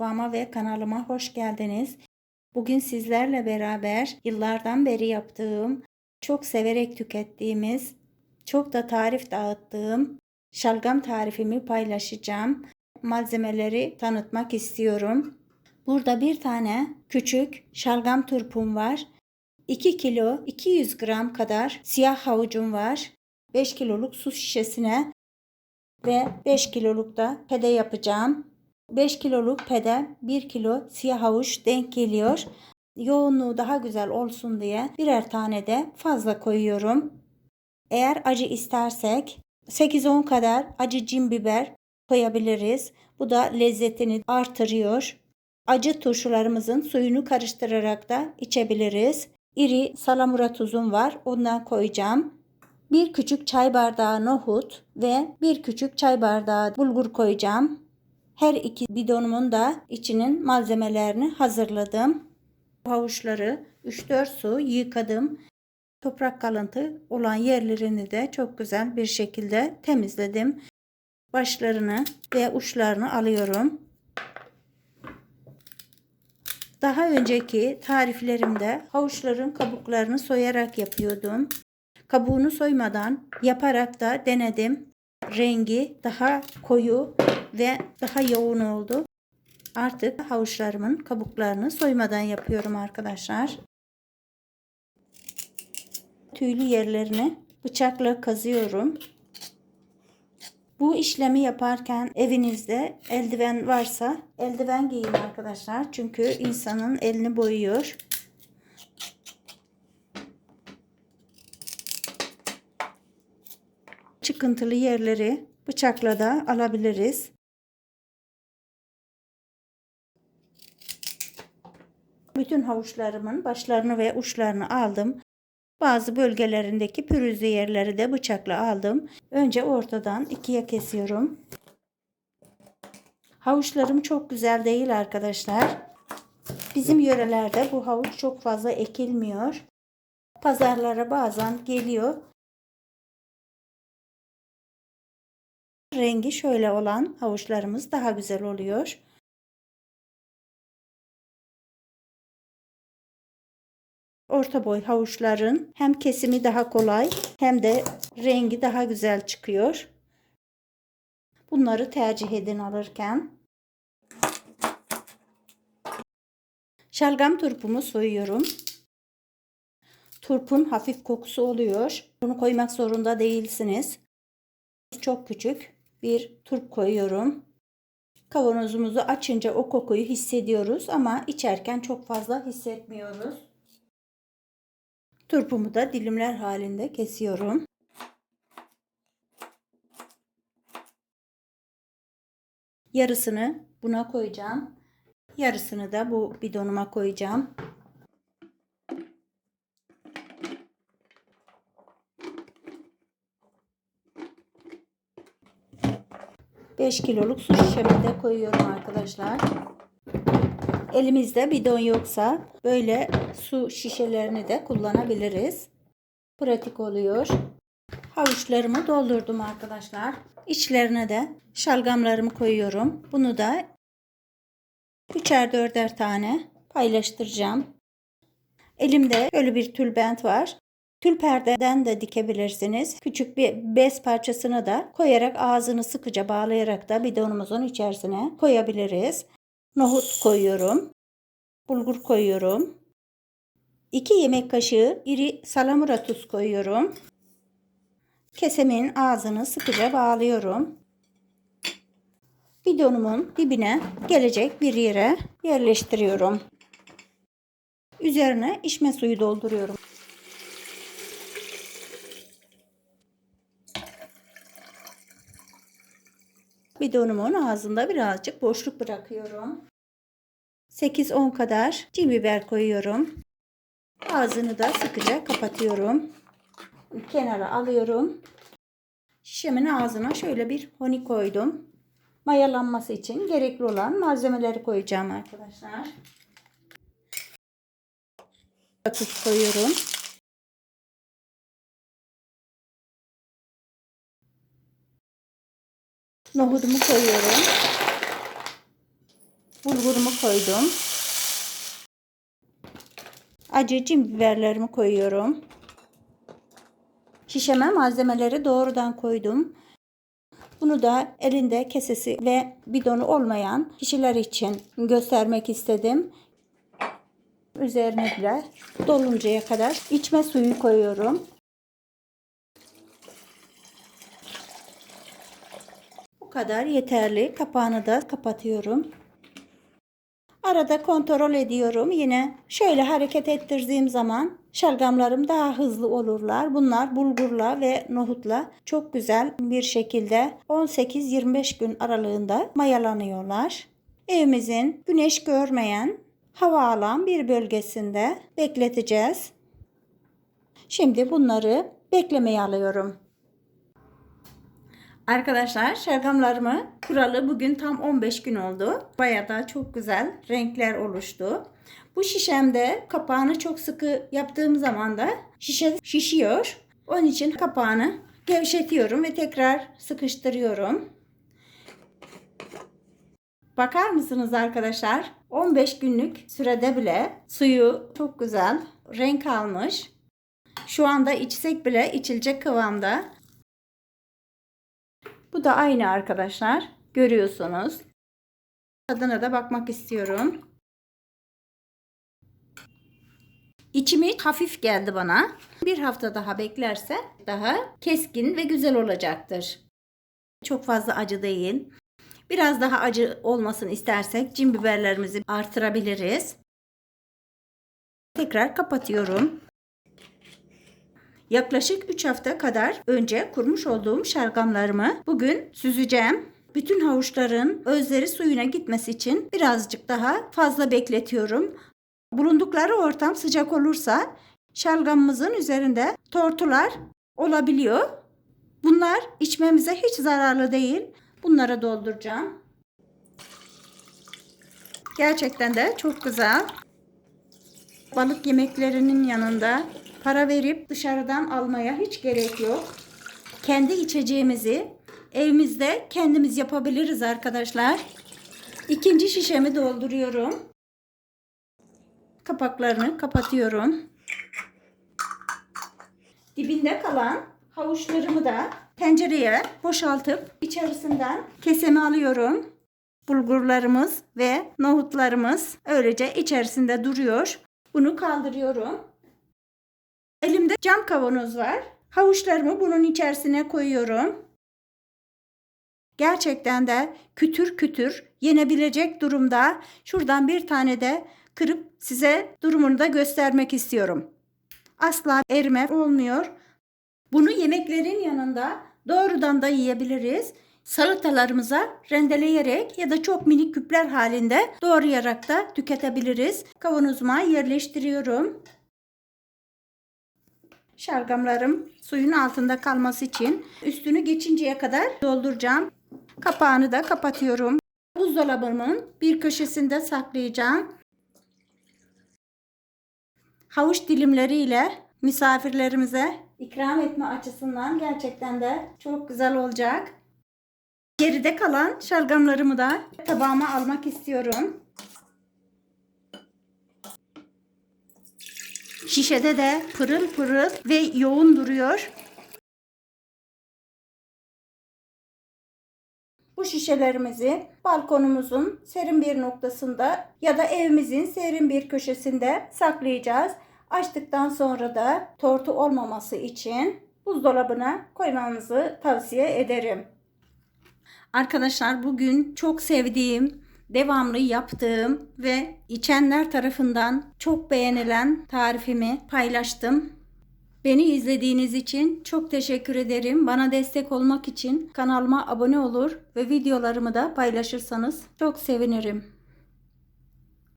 Mutfağıma ve kanalıma hoş geldiniz. Bugün sizlerle beraber yıllardan beri yaptığım, çok severek tükettiğimiz, çok da tarif dağıttığım şalgam tarifimi paylaşacağım. Malzemeleri tanıtmak istiyorum. Burada bir tane küçük şalgam turpum var. 2 kilo 200 gram kadar siyah havucum var. 5 kiloluk su şişesine ve 5 kiloluk da pede yapacağım. 5 kiloluk pede 1 kilo siyah havuç denk geliyor. Yoğunluğu daha güzel olsun diye birer tane de fazla koyuyorum. Eğer acı istersek 8-10 kadar acı cin biber koyabiliriz. Bu da lezzetini artırıyor. Acı turşularımızın suyunu karıştırarak da içebiliriz. İri salamura tuzum var. Ondan koyacağım. Bir küçük çay bardağı nohut ve bir küçük çay bardağı bulgur koyacağım. Her iki bidonumun da içinin malzemelerini hazırladım. Havuçları 3-4 su yıkadım. Toprak kalıntı olan yerlerini de çok güzel bir şekilde temizledim. Başlarını ve uçlarını alıyorum. Daha önceki tariflerimde havuçların kabuklarını soyarak yapıyordum. Kabuğunu soymadan yaparak da denedim. Rengi daha koyu ve daha yoğun oldu. Artık havuçlarımın kabuklarını soymadan yapıyorum arkadaşlar. Tüylü yerlerini bıçakla kazıyorum. Bu işlemi yaparken evinizde eldiven varsa eldiven giyin arkadaşlar. Çünkü insanın elini boyuyor. Çıkıntılı yerleri bıçakla da alabiliriz. Bütün havuçlarımın başlarını ve uçlarını aldım. Bazı bölgelerindeki pürüzlü yerleri de bıçakla aldım. Önce ortadan ikiye kesiyorum. Havuçlarım çok güzel değil arkadaşlar. Bizim yörelerde bu havuç çok fazla ekilmiyor. Pazarlara bazen geliyor. Rengi şöyle olan havuçlarımız daha güzel oluyor. Orta boy havuçların hem kesimi daha kolay hem de rengi daha güzel çıkıyor. Bunları tercih edin alırken. Şalgam turpumu soyuyorum. Turpun hafif kokusu oluyor. Bunu koymak zorunda değilsiniz. Çok küçük bir turp koyuyorum. Kavanozumuzu açınca o kokuyu hissediyoruz ama içerken çok fazla hissetmiyoruz. Turpumu da dilimler halinde kesiyorum. Yarısını buna koyacağım. Yarısını da bu bidonuma koyacağım. Beş kiloluk su şişemi de koyuyorum arkadaşlar. Elimizde bidon yoksa böyle su şişelerini de kullanabiliriz. Pratik oluyor. Havuçlarımı doldurdum arkadaşlar. İçlerine de şalgamlarımı koyuyorum. Bunu da üçer dörder tane paylaştıracağım. Elimde böyle bir tülbent var. Tül perdeden de dikebilirsiniz. Küçük bir bez parçasını da koyarak ağzını sıkıca bağlayarak da bidonumuzun içerisine koyabiliriz. Nohut koyuyorum. Bulgur koyuyorum. 2 yemek kaşığı iri salamura tuz koyuyorum. Kesemin ağzını sıkıca bağlıyorum. Bidonumun dibine gelecek bir yere yerleştiriyorum. Üzerine içme suyu dolduruyorum. Bidonumun ağzında birazcık boşluk bırakıyorum. 8-10 kadar cin biber koyuyorum. Ağzını da sıkıca kapatıyorum. Kenara alıyorum. Şişemin ağzına şöyle bir honi koydum. Mayalanması için gerekli olan malzemeleri koyacağım arkadaşlar. Tuz koyuyorum. Nohudumu koyuyorum. bulgurumu koydum. Acı cin biberlerimi koyuyorum. Şişeme malzemeleri doğrudan koydum. Bunu da elinde kesesi ve bidonu olmayan kişiler için göstermek istedim. Üzerine bile doluncaya kadar içme suyu koyuyorum. Bu kadar yeterli. Kapağını da kapatıyorum. Arada kontrol ediyorum. Yine şöyle hareket ettirdiğim zaman şalgamlarım daha hızlı olurlar. Bunlar bulgurla ve nohutla çok güzel bir şekilde 18-25 gün aralığında mayalanıyorlar. Evimizin güneş görmeyen, hava alan bir bölgesinde bekleteceğiz. Şimdi bunları beklemeye alıyorum. Arkadaşlar şalgamlarımı kuralı bugün tam 15 gün oldu. Bayağı da çok güzel renkler oluştu. Bu şişemde kapağını çok sıkı yaptığım zaman da şişe şişiyor. Onun için kapağını gevşetiyorum ve tekrar sıkıştırıyorum. Bakar mısınız arkadaşlar? 15 günlük sürede bile suyu çok güzel renk almış. Şu anda içsek bile içilecek kıvamda. Bu da aynı arkadaşlar. Görüyorsunuz. Tadına da bakmak istiyorum. İçimi hafif geldi bana. Bir hafta daha beklerse daha keskin ve güzel olacaktır. Çok fazla acı değil. Biraz daha acı olmasını istersek cin biberlerimizi artırabiliriz. Tekrar kapatıyorum. Yaklaşık 3 hafta kadar önce kurmuş olduğum şalgamlarımı bugün süzeceğim. Bütün havuçların özleri suyuna gitmesi için birazcık daha fazla bekletiyorum. Bulundukları ortam sıcak olursa şalgamımızın üzerinde tortular olabiliyor. Bunlar içmemize hiç zararlı değil. Bunlara dolduracağım. Gerçekten de çok güzel. Balık yemeklerinin yanında para verip dışarıdan almaya hiç gerek yok. Kendi içeceğimizi evimizde kendimiz yapabiliriz arkadaşlar. İkinci şişemi dolduruyorum. Kapaklarını kapatıyorum. Dibinde kalan havuçlarımı da tencereye boşaltıp içerisinden kesemi alıyorum. Bulgurlarımız ve nohutlarımız öylece içerisinde duruyor. Bunu kaldırıyorum. Elimde cam kavanoz var. Havuçlarımı bunun içerisine koyuyorum. Gerçekten de kütür kütür yenebilecek durumda. Şuradan bir tane de kırıp size durumunu da göstermek istiyorum. Asla erime olmuyor. Bunu yemeklerin yanında doğrudan da yiyebiliriz. Salatalarımıza rendeleyerek ya da çok minik küpler halinde doğrayarak da tüketebiliriz. Kavanozuma yerleştiriyorum. Şalgamlarım suyun altında kalması için üstünü geçinceye kadar dolduracağım. Kapağını da kapatıyorum. Buzdolabımın bir köşesinde saklayacağım. Havuç dilimleriyle misafirlerimize ikram etme açısından gerçekten de çok güzel olacak. Geride kalan şalgamlarımı da tabağıma almak istiyorum. Şişede de pırıl pırıl ve yoğun duruyor. Bu şişelerimizi balkonumuzun serin bir noktasında ya da evimizin serin bir köşesinde saklayacağız. Açtıktan sonra da tortu olmaması için buzdolabına koymanızı tavsiye ederim. Arkadaşlar bugün çok sevdiğim, devamlı yaptığım ve içenler tarafından çok beğenilen tarifimi paylaştım. Beni izlediğiniz için çok teşekkür ederim. Bana destek olmak için kanalıma abone olur ve videolarımı da paylaşırsanız çok sevinirim.